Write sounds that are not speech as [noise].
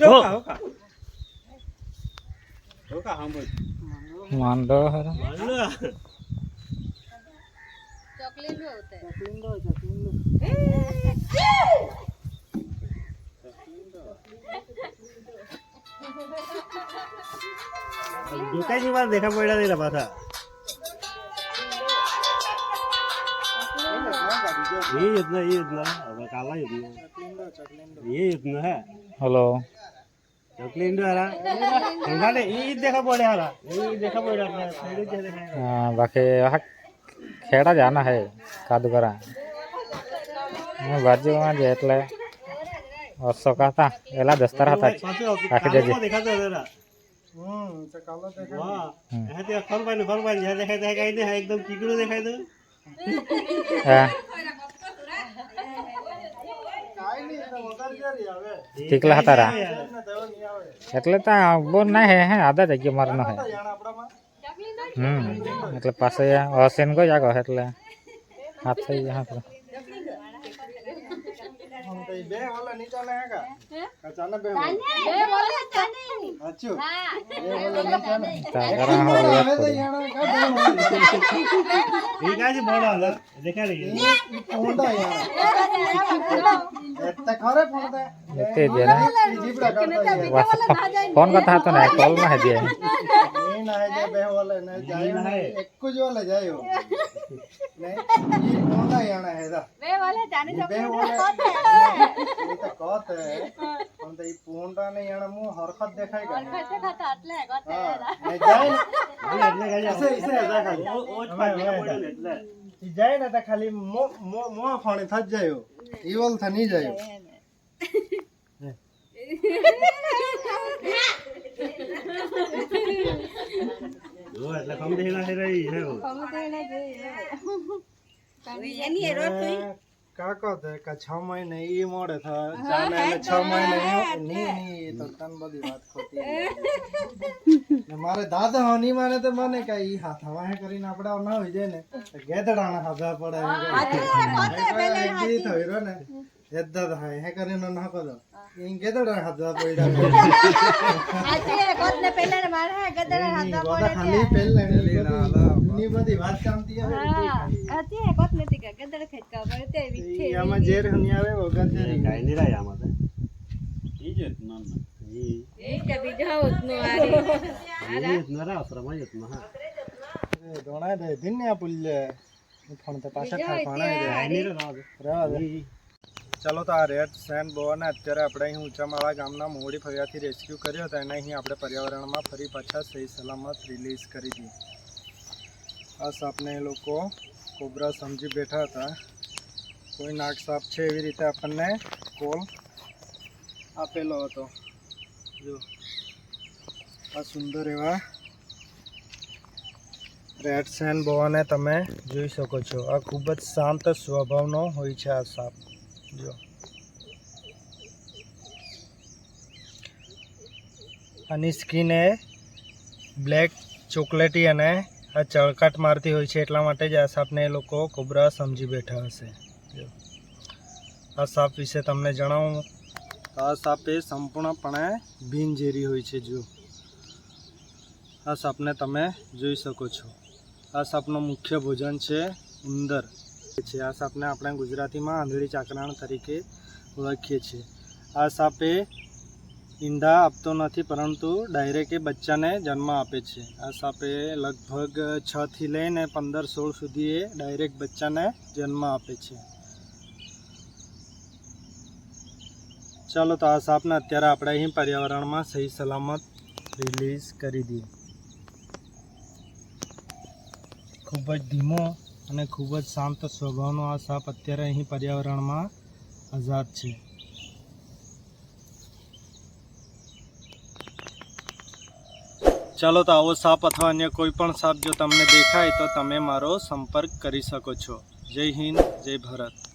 હોકા હોકા હોકા સાંભળ માંડો હરો માનલો ચોકલેટ होता है દુકાનની વાત દેખા પડ્યા નહીં પાછા એ યોજના એ યોજના હવે કાલા યોજના એ યોજના હે હલો ચોકલી ઇન્ડો હારા સંગાડે એ દેખા પડે હારા. એ દેખા પડ્યા એટલે હમ તો છે દેખાય. હા, બાકી આ ખેડા જાના જે દેખાય દેખાય એકદમ એટલે દેખાય હતા એલા દસ્તર હતા જ. પાછું ના હે હે આદા એરા. વાહ. હા, એટલે પાસે ને ફરવાય ને એટલે હાથ થઈ કાંઈ हम तो बे वाला नहीं चलेगा कचाना बे बे वाला चलेगी अच्छो हां बे वाला नहीं चलेगा ताकरा हो गया तो यार का ठीक है जी बोलो ना देखा रही होंडा यार इतना खरे फोनता लेते दे ना जीबड़ा करता है फोन करता तो ना कॉल में है दिया नहीं ना है बे वाला ना जाए एक को जो वाला जाए ને કોલ માં હે वे बोले जाने દેખાય कैसे खाता એટલે ગોતે ઓ- ઓ જ પાછળ દેખા પડ્યો ને એટલે. જાય ને તો ખાલી મો મો મો ફાણે થજ જાયો ઈવલ થની જાયો જો એટલે કમ દેખેલા છે રહી. હે વો. કાકો તે કા છ મહિને ઈ મોડે થાય ચાલે એટલે છ મહિને ની ની તો તન બધી વાત ખોટી ને મારે દાદા હો માને તો મને કઈ ઈ હાથ હવાહે કરીને આપડા ના હોય જાય ને ગેદડાના હાથા પડે એક દી થયો રહ્યો ને એદા થાય હે કરીને ના કરો ઈ ગેદડા હાથા પડ્યા [laughs] આજે ગોતને પહેલા મારે ગદડા ઈ હતા ગોદા ખાલી પહેલા ની બધી- વાત કામતી આવે હા આજે ગોત નથી કે ગદડા ખેતકા પર તે વિખે આમાં ઝેર હની આવે વગર ઝેરી કાંઈ નહીં રહ્યા આમાં તો. ઈ જ નામ. ઈ. એ. કે બીજા હોતનું આરી ઈ જ નરા આશ્રમ જ હતું, હા. એ દોણાય દે દિન્યા પુલ્ય ફોન તો પાછા દે. દે. ઈ. ચાલો તો આ રેડ સેન્ડ બોવાને અત્યારે આપણે અહીં ઊંચામાળા ગામના મોડી ફરિયાથી રેસ્ક્યુ કર્યો હતો. એને અહીં આપણે પર્યાવરણમાં ફરી પાછા સહી સલામત રિલીઝ કરી દીધી. આ સાપને એ લોકો કોબરા સમજી બેઠા હતા. કોઈ નાગ સાપ છે એવી રીતે આપણને કોલ આપેલો હતો. જો, આ સુંદર એવા રેડ સેન્ડ બોવાને તમે જોઈ શકો છો. આ ખૂબ જ શાંત સ્વભાવનો હોય છે આ સાપ. જો આની સ્કીન એ બ્લેક ચોકલેટી અને આ ચળકાટ મારતી હોય છે એટલા માટે જ આ સાપને એ લોકો કોબરા સમજી બેઠા હશે. જો આ સાપ વિશે તમને જણાવું. આ સાપ એ સંપૂર્ણપણે બિનઝેરી હોય છે જો આ સાપને તમે જોઈ શકો છો. આ સાપનું મુખ્ય ભોજન છે ઉંદર. છે આ સાપને આપણે ગુજરાતીમાં આંધળી ચાકરાણ તરીકે ઓળખીએ છીએ. આ સાપે ઈંડા આપતો નથી, પરંતુ ડાયરેક્ટ એ બચ્ચાને જન્મ આપે છે. આ સાપે લગભગ છ થી લઈને પંદર સોળ સુધી એ ડાયરેક્ટ બચ્ચાને જન્મ આપે છે. ચાલો તો આ સાપને અત્યારે આપણે અહીં પર્યાવરણમાં સહી સલામત રિલીઝ કરી દઈએ. ખૂબ જ ધીમો અને ખૂબ જ શાંત સ્વભાવનો આ સાપ અત્યારે અહીં પર્યાવરણમાં આઝાદ છે. ચાલો તો આવો સાપ અથવા અન્ય કોઈ પણ સાપ જો તમને દેખાય તો તમે મારો સંપર્ક કરી શકો છો. જય હિન્દ, જય ભારત.